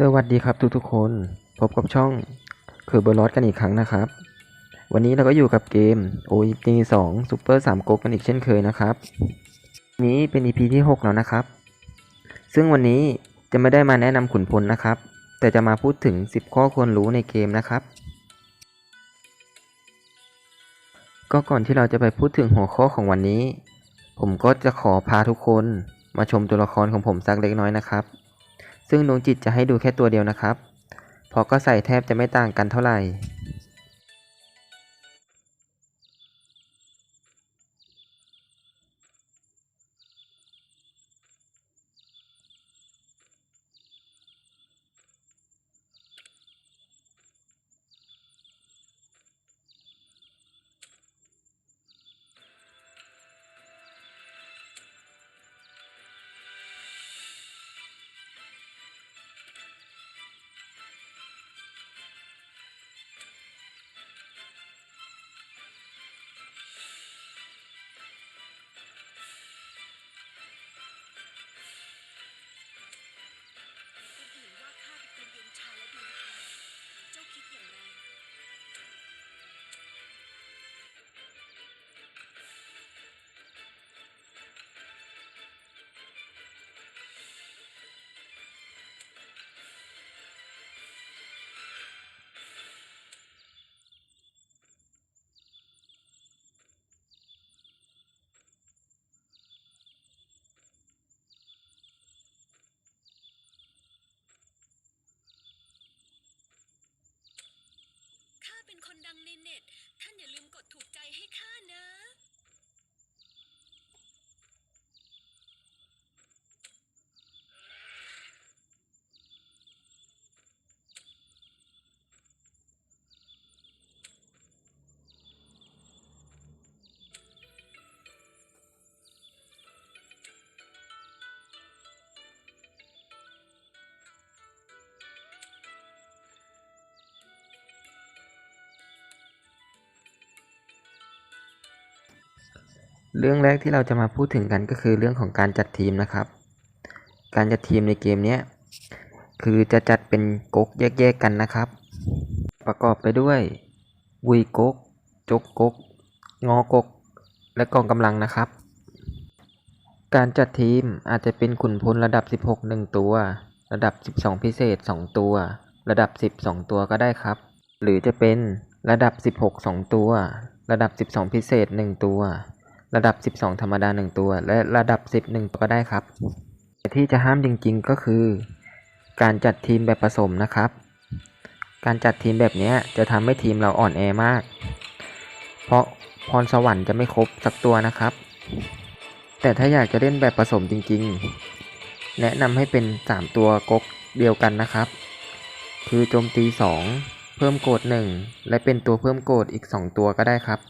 สวัสดีครับทุกทุกๆคน พบกับช่องคือเบอร์ลอสกันอีกครั้งนะครับ วันนี้เราก็อยู่กับเกม o e p 2 Super 3 g o กันอีกเช่นเคยนะครับ นี้เป็น EP ที่ 6 แล้วนะครับ ซึ่งวันนี้จะไม่ได้มาแนะนำขุนพลนะครับ แต่จะมาพูดถึง 10 ข้อควรรู้ในเกมนะครับ ก็ก่อนที่เราจะไปพูดถึงหัวข้อของวันนี้ ผมก็จะขอพาทุกคนมาชมตัวละครของผมสักเล็กน้อยนะครับ ซึ่งดวงจิตจะให้ดูแค่ตัวเดียวนะครับเพราะก็ใส่แทบจะไม่ต่างกันเท่าไหร่ ในเน็ต ท่านอย่าลืมกดถูกใจให้ข้านะ เรื่องแรกที่เราจะมาพูดถึงกันก็คือเรื่องของการจัดทีมนะครับ การจัดทีมในเกมนี้คือจะจัดเป็นก๊กแยกๆกันนะครับ ประกอบไปด้วยวุยก๊กจกก๊กงอก๊กและกองกำลังนะครับ การจัดทีมอาจจะเป็นขุนพลระดับ 16 1 ตัว ระดับ 12 พิเศษ 2 ตัว ระดับ 10 2 ตัวก็ได้ครับ หรือจะเป็นระดับ 16 2 ตัว ระดับ 12 พิเศษ 1 ตัว ระดับ 12 ธรรมดา 1 ตัว และระดับ 10 1 ตัวก็ได้ครับ แต่ที่จะห้ามจริงๆก็คือ การจัดทีมแบบผสมนะครับ การจัดทีมแบบนี้จะทำให้ทีมเราอ่อนแอมาก เพราะพรสวรรค์จะไม่ครบสักตัวนะครับ แต่ถ้าอยากจะเล่นแบบผสมจริงๆ แนะนำให้เป็น 3 ตัวก๊กเดียวกันนะครับ คือโจมตี 2 เพิ่มโกด1และเป็นตัวเพิ่มโกดอีก 2 ตัวก็ได้ครับ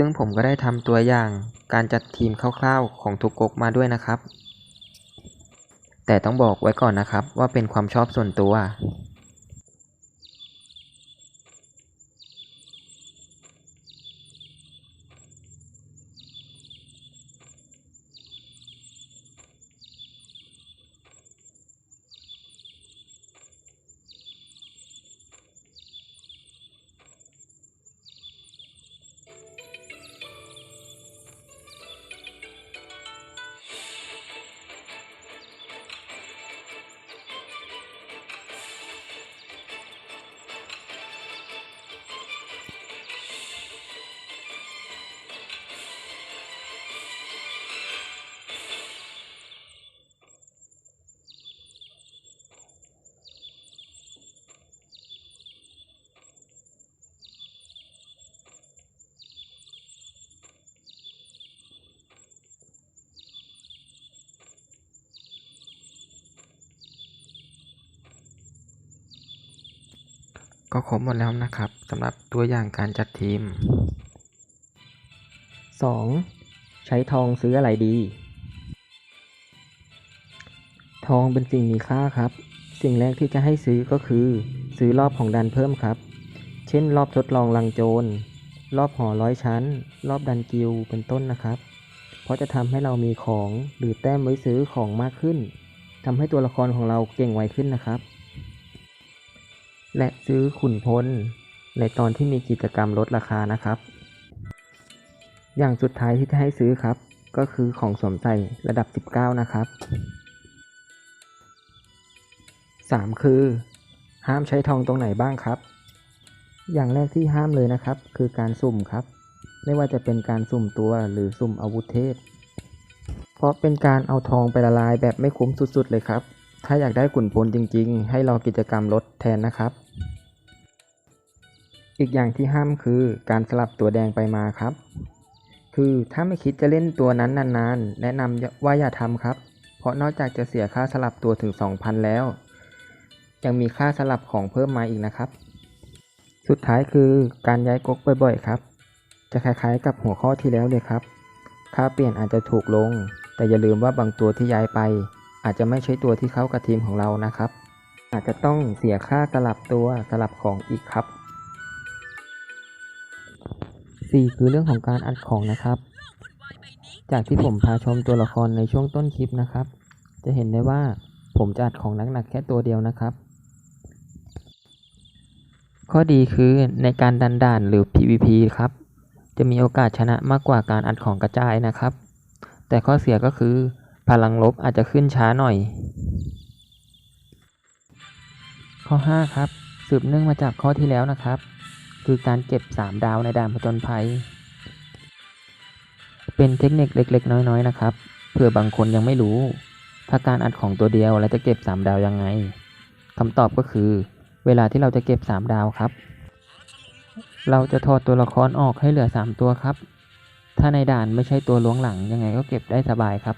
ซึ่งผมก็ได้ทำตัวอย่างการจัดทีมคร่าวๆของทุกก๊กมาด้วยนะครับ แต่ต้องบอกไว้ก่อนนะครับว่าเป็นความชอบส่วนตัว ก็ครบหมดแล้วนะครับสำหรับตัวอย่างการจัดทีม 2. ใช้ทองซื้ออะไรดี ทองเป็นสิ่งมีค่าครับ สิ่งแรกที่จะให้ซื้อก็คือ ซื้อรอบของดันเพิ่มครับ เช่น รอบทดลองลังโจร รอบหอร้อยชั้น รอบดันกิลเป็นต้นนะครับ เพราะจะทำให้เรามีของหรือแต้มไว้ซื้อของมากขึ้นทำให้ตัวละครของเราเก่งไวขึ้นนะครับ และซื้อขุนพล ในตอนที่มีกิจกรรมลดราคานะครับ อย่างสุดท้ายที่จะให้ซื้อครับ ก็คือของสวมใส่ระดับ 19 นะครับ 3 คือ ห้ามใช้ทองตรงไหนบ้างครับ อย่างแรกที่ห้ามเลยนะครับ คือการสุ่มครับ ไม่ว่าจะเป็นการสุ่มตัวหรือสุ่มอาวุธเทพ เพราะเป็นการเอาทองไปละลายแบบไม่คุ้มสุดๆเลยครับ ถ้าอยากได้ขุนพลจริง ๆ ให้รอกิจกรรมลดแทนนะครับ อีกอย่างที่ห้ามคือการสลับตัวแดงไปมาครับ คือถ้าไม่คิดจะเล่นตัวนั้นนานๆ แนะนำว่าอย่าทำครับ เพราะนอกจากจะเสียค่าสลับตัวถึง 2,000 แล้ว ยังมีค่าสลับของเพิ่มมาอีกนะครับ สุดท้ายคือการย้ายก๊กบ่อยๆ ครับ จะคล้ายๆ กับหัวข้อที่แล้วเลยครับ ค่าเปลี่ยนอาจจะถูกลง แต่อย่าลืมว่าบางตัวที่ย้ายไป อาจจะไม่ใช่ตัวที่เข้ากับทีมของเรานะครับ อาจจะต้องเสียค่าสลับตัวสลับของอีกครับ 4 คือเรื่องของการอัดของนะครับ จากที่ผมพาชมตัวละครในช่วงต้นคลิปนะครับ จะเห็นได้ว่าผมจะอัดของหนักๆแค่ตัวเดียวนะครับ ข้อดีคือในการดันด่านหรือ PVP ครับจะมีโอกาสชนะมากกว่าการอัดของกระจายนะครับ แต่ข้อเสียก็คือ พลังลบอาจจะขึ้นช้าหน่อย ข้อ 5 ครับ สืบเนื่องมาจากข้อที่แล้วนะครับ คือการเก็บ 3 ดาวในด่านผจญภัย เป็นเทคนิคเล็ก ๆ น้อยๆ นะครับเผื่อบางคนยังไม่รู้ ถ้าการอัดของตัวเดียวแล้วจะเก็บ 3 ดาวยังไงคำตอบก็คือ เวลาที่เราจะเก็บ 3 ดาวครับ เราจะถอดตัวละครออกให้เหลือ 3 ตัวครับ ถ้าในด่านไม่ใช่ตัวล้วงหลังยังไงก็เก็บได้สบายครับ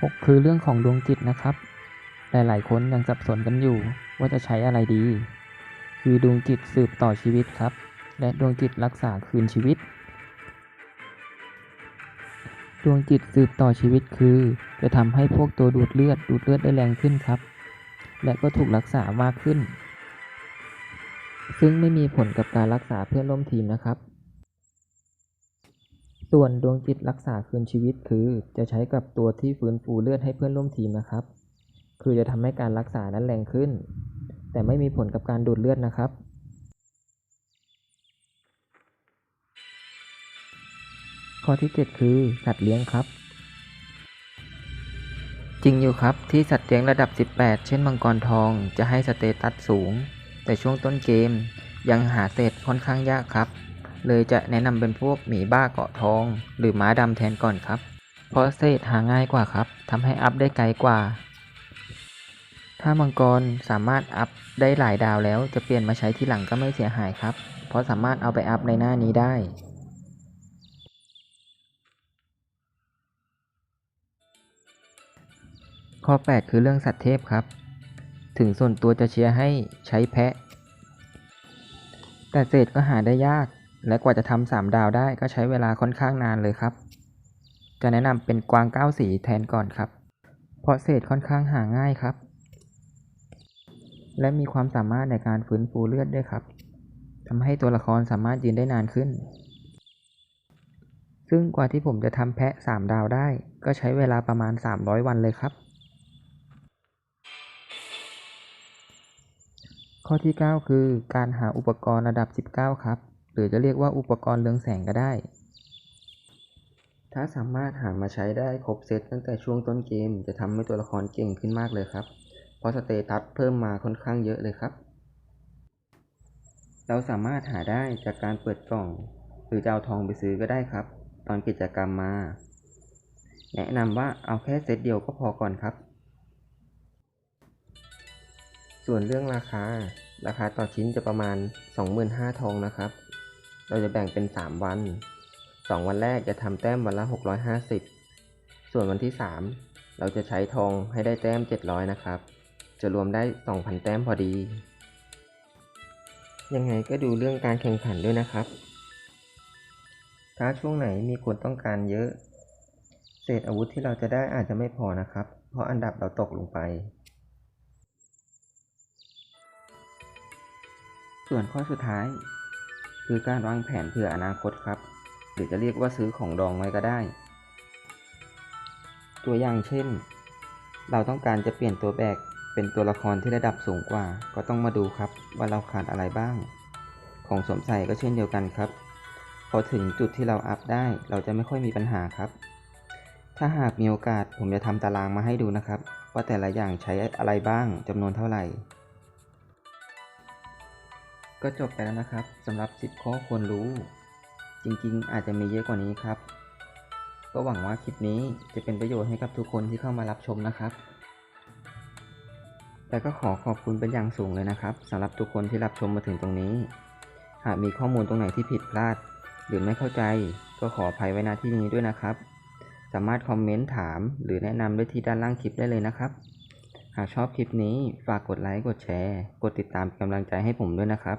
6 คือเรื่องของดวงจิตนะครับ หลายๆ คนยังสับสนกันอยู่ว่าจะใช้อะไรดี คือดวงจิตสืบต่อชีวิตครับ และดวงจิตรักษาคืนชีวิต ดวงจิตสืบต่อชีวิตคือ จะทำให้พวกตัวดูดเลือดดูดเลือดได้แรงขึ้นครับ และก็ถูกรักษามากขึ้น ซึ่งไม่มีผลกับการรักษาเพื่อนร่วมทีมนะครับ ส่วนดวงจิตรักษาคืนชีวิตคือจะใช้กับตัวที่ฟื้นฟูเลือดให้เพื่อนร่วมทีมนะครับ คือจะทำให้การรักษานั้นแรงขึ้น แต่ไม่มีผลกับการดูดเลือดนะครับ ข้อที่ 7 คือสัตว์เลี้ยงครับ จริงอยู่ครับที่สัตว์เลี้ยงระดับ 18 เช่นมังกรทองจะให้สเตตัสสูง แต่ช่วงต้นเกมยังหาเศษค่อนข้างยากครับ เลยจะแนะนำเป็นพวกหมีบ้าเกาะทอง หรือม้าดำแทนก่อนครับ เพราะเศษหาง่ายกว่าครับทำให้อัพได้ไกลกว่า ถ้ามังกรสามารถอัพได้หลายดาวแล้ว จะเปลี่ยนมาใช้ที่หลังก็ไม่เสียหายครับ เพราะสามารถเอาไปอัพในหน้านี้ได้ข้อ 8 คือเรื่องสัตว์เทพครับ ถึงส่วนตัวจะเชียร์ให้ใช้แพะ แต่เศษก็หาได้ยาก และกว่าจะทำสามดาวได้ก็ใช้เวลาค่อนข้างนานเลยครับ จะแนะนำเป็นกวางเก้าสีแทนก่อนครับ เพราะเศษค่อนข้างหาง่ายครับ และมีความสามารถในการฟื้นฟูเลือดด้วยครับทำให้ตัวละครสามารถยืนได้นานขึ้น ซึ่งกว่าที่ผมจะทำแพะ 3 ดาวได้ ก็ใช้เวลาประมาณ 300 วันเลยครับ ข้อที่ 9 คือการหาอุปกรณ์ระดับ 19 ครับ รือจะเรียกว่าอุปกรณ์เรืองแสงก็ได้ ถ้าสามารถหามาใช้ได้ครบเซตตั้งแต่ช่วงต้นเกม จะทำให้ตัวละครเก่งขึ้นมากเลยครับ เพราะสเตตัสเพิ่มมาค่อนข้างเยอะเลยครับ เราสามารถหาได้จากการเปิดกล่อง หรือจะเอาทองไปซื้อก็ได้ครับ ตอนกิจกรรมมา แนะนำว่าเอาแค่เซตเดียวก็พอก่อนครับส่วนเรื่องราคา ราคาต่อชิ้นจะประมาณ 25,000ทองนะครับ เราจะแบ่งเป็น 3 วัน 2 วันแรกจะทำแต้มวันละ 650 ส่วนวันที่ 3 เราจะใช้ทองให้ได้แต้ม 700 นะครับ จะรวมได้ 2,000 แต้มพอดี ยังไงก็ดูเรื่องการแข่งขันด้วยนะครับ ถ้าช่วงไหนมีคนต้องการเยอะ เศษอาวุธที่เราจะได้อาจจะไม่พอนะครับ เพราะอันดับเราตกลงไปส่วนข้อสุดท้าย คือการวางแผนเผื่ออนาคตครับ หรือจะเรียกว่าซื้อของดองไว้ก็ได้ ตัวอย่างเช่น เราต้องการจะเปลี่ยนตัวแบกเป็นตัวละครที่ระดับสูงกว่า ก็ต้องมาดูครับว่าเราขาดอะไรบ้าง ของสวมใส่ก็เช่นเดียวกันครับ พอถึงจุดที่เราอัพได้เราจะไม่ค่อยมีปัญหาครับ ถ้าหากมีโอกาสผมจะทำตารางมาให้ดูนะครับ ว่าแต่ละอย่างใช้อะไรบ้างจำนวนเท่าไหร่ ก็จบไปแล้วนะครับสำหรับ 10 ข้อควรรู้ จริงๆ อาจจะมีเยอะกว่านี้ครับ ก็หวังว่าคลิปนี้จะเป็นประโยชน์ให้กับทุกคนที่เข้ามารับชมนะครับและก็ขอขอบคุณเป็นอย่างสูงเลยนะครับสำหรับทุกคนที่รับชมมาถึงตรงนี้ หากมีข้อมูลตรงไหนที่ผิดพลาด หรือไม่เข้าใจก็ขออภัยไว้ณที่นี้ด้วยนะครับ สามารถคอมเมนต์ถามหรือแนะนำได้ที่ด้านล่างคลิปได้เลยนะครับ หากชอบคลิปนี้ฝากกดไลค์กดแชร์ กดติดตามเป็นกำลังใจให้ผมด้วยนะครับ